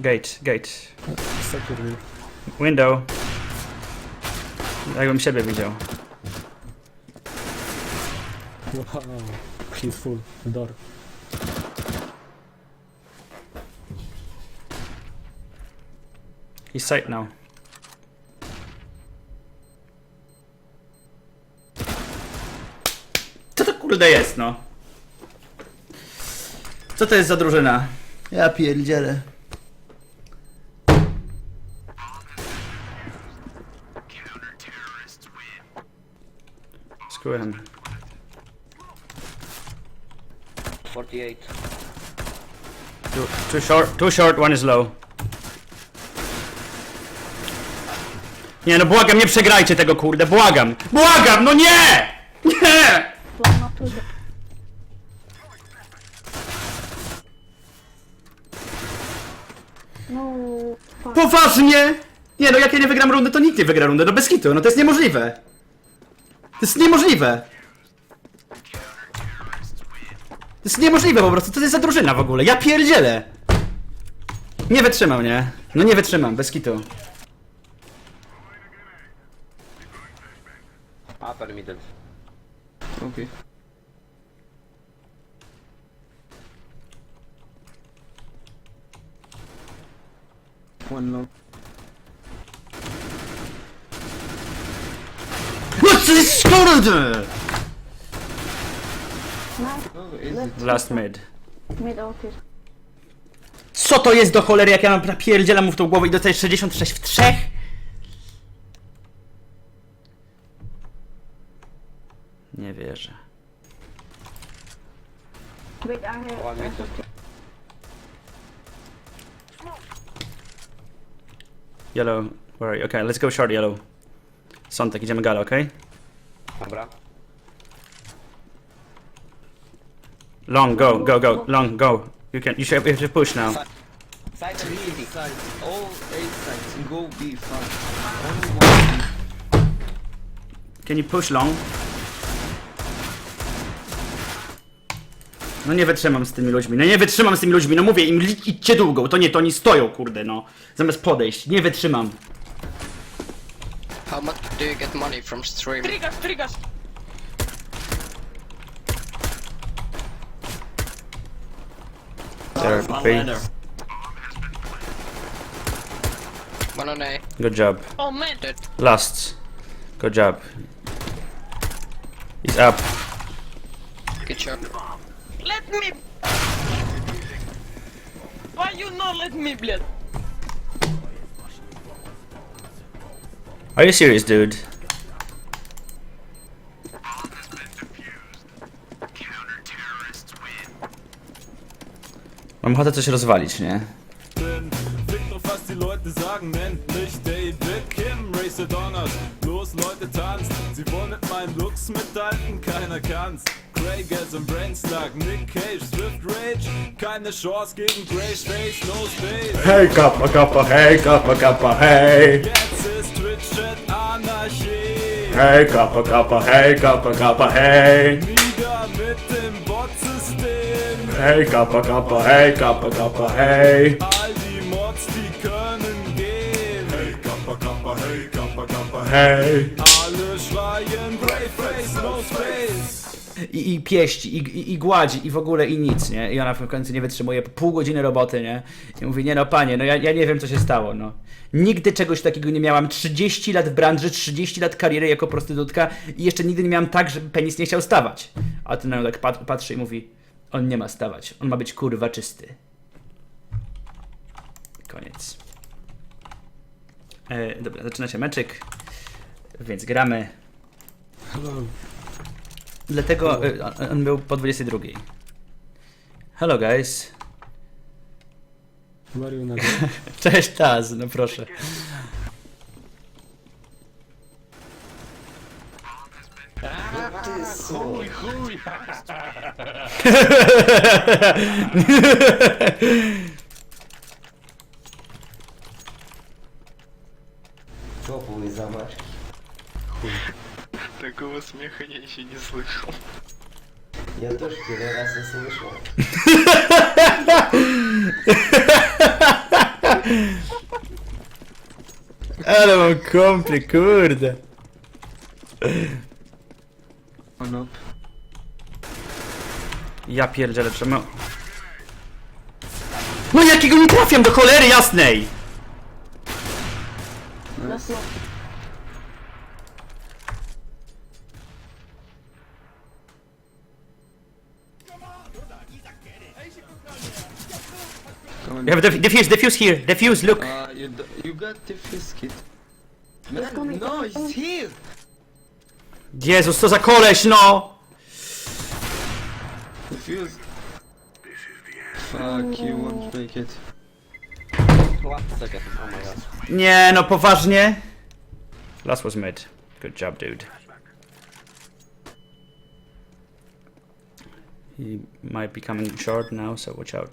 Gate, gate. Secure me. Window. Jakbym siebie widział. Wow. He's full. The door. He's sight now. Co to kurde jest, no? Co to jest za drużyna? Ja pierdzielę. Him. 48. Too, too short, too short, one is low. Nie no błagam, nie przegrajcie tego kurde, błagam! Błagam, no nie! Nie! No fuck. Poważnie! Nie no, jak ja nie wygram rundy, to nikt nie wygra rundy, no bez kitu, no to jest niemożliwe. To jest niemożliwe. To jest niemożliwe po prostu, to jest za drużyna w ogóle, ja pierdzielę! Nie wytrzymam, nie? No nie wytrzymam, bez kitu. Upper middle. Okay. One long. This kurde? Last mid. Co to jest do cholery, jak ja mam napierdzielam mu w tą głowę i dostaję 66 w trzech? Nie wierzę. Yellow, where are you? Okay, let's go short yellow. Sontek, idziemy gala, okay? Dobra. Long, go, go, go, long, go. You can, you should you have to push now. Side and easy. Sides. All eight sides. Go B front. Only one B. Can you push long? No nie wytrzymam z tymi ludźmi, no nie wytrzymam z tymi ludźmi, no mówię im idźcie długo, to nie, to oni stoją, kurde, no. Zamiast podejść, nie wytrzymam. How much do you get money from streaming? Triggers, triggers. There, three. One on A. Good job. Oh man. Dead. Last. Good job. He's up. Good job. Let me. Why you not let me, блядь? Are you serious, dude? Mam ochotę coś rozwalić, nie? Fick doch, was die Leute sagen, nennt mich David Kim, Racer Donners. Los, Leute, tanzt. Sie wollen mit meinen Looks mithalten, keiner kann's. Craig as im Brainslug, Nick Cage, Swift Rage. Keine Chance gegen Grey no ist Twitch-Chat Anarchie. Hej, kappa, kappa, hej, kappa, kappa, hej! Hej, kappa, kappa, hej, kappa, kappa, hej! All die Mods, die können gehen. Hey, Kappa, Kappa, hey, Kappa, Kappa, Hej! Alle schreien I, I pieści, i, i, i gładzi, i w ogóle i nic, nie? I ona w końcu nie wytrzymuje, pół godziny roboty, nie? I mówi, nie no panie, no ja, ja nie wiem co się stało, no. Nigdy czegoś takiego nie miałam, 30 lat w branży, 30 lat kariery jako prostytutka i jeszcze nigdy nie miałam tak, że penis nie chciał stawać. A ten nią tak pat, patrzy i mówi, on nie ma stawać, on ma być kurwa czysty. Koniec. E, dobra, zaczyna się meczyk, więc gramy. Hello. Dlatego e, on, on był po 22. Hello guys. Mario na Cześć Taz, no proszę. Chuj, chuj! смеха я еще не слышал. Я тоже первый раз услышал. Ale mam kompli, kurde. One up. Ja pierdzielę, czemu... No jakiego nie trafiam do cholery jasnej! Last On. We have def defuse, defuse here, defuse, look! Uh, you, d- you got the fizz kit. Man, coming, no, it's coming. he's here! Jezus, co za koleś, no! The fuse. Fuck, you won't make it. One second. Oh my god. Nie, no poważnie? Last was mid. Good job, dude. He might be coming short now, so watch out.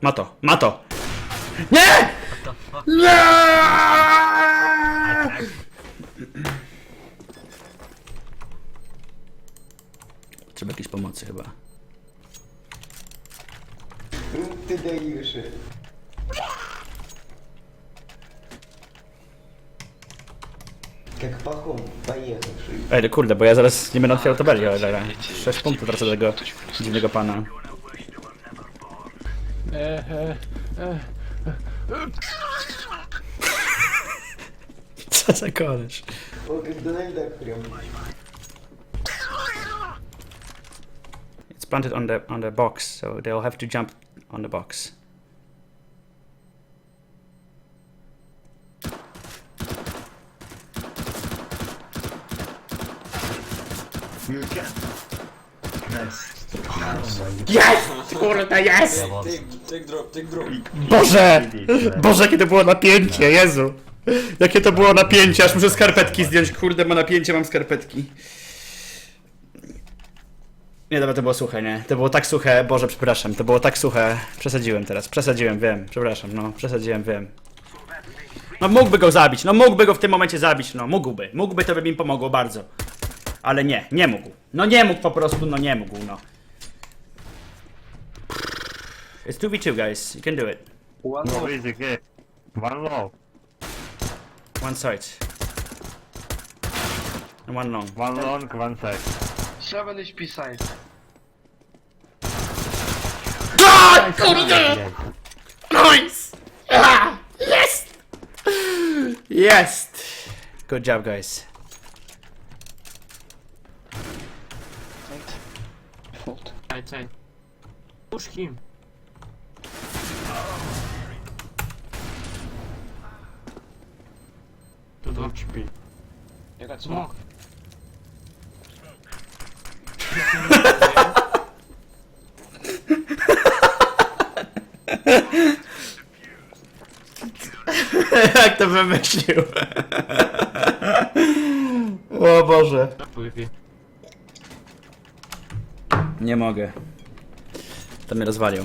Mato, Mato! Nie! Nie! Trzeba jakiejś pomocy chyba. Ты даешь. Как пахом поехавший. Ej, no kurde, bo ja zaraz nie będę otwierał tabeli, ale 6 punktów tracę do tego dziwnego pana. Co za koleż? It's planted on the on the box, so they'll have to jump on the box. You can. Nice. Yes! Kurde, yes! Take drop, take drop. Boże! Boże, jakie to było napięcie, Jezu! Jakie to było napięcie, aż muszę skarpetki zdjąć. Kurde, ma napięcie, mam skarpetki. Nie, dobra, to było suche, nie? To było tak suche, Boże, przepraszam, to było tak suche. Przesadziłem teraz, przesadziłem, wiem, przepraszam, no, przesadziłem, wiem. No mógłby go zabić, no mógłby go w tym momencie zabić, no mógłby. Mógłby, to by mi pomogło bardzo. Ale nie, nie mógł. No nie mógł po prostu, no nie mógł, no. It's 2v2, guys, you can do it. No easy game. One low, One side. And one long. one long, one side. 7 HP side. Nice! Ah, yes! Yes! Good job, guys. Side, side. Push him. To drop HP. You got Smoke. Jak to wymyślił? o Boże. Nie mogę. To mnie rozwalił.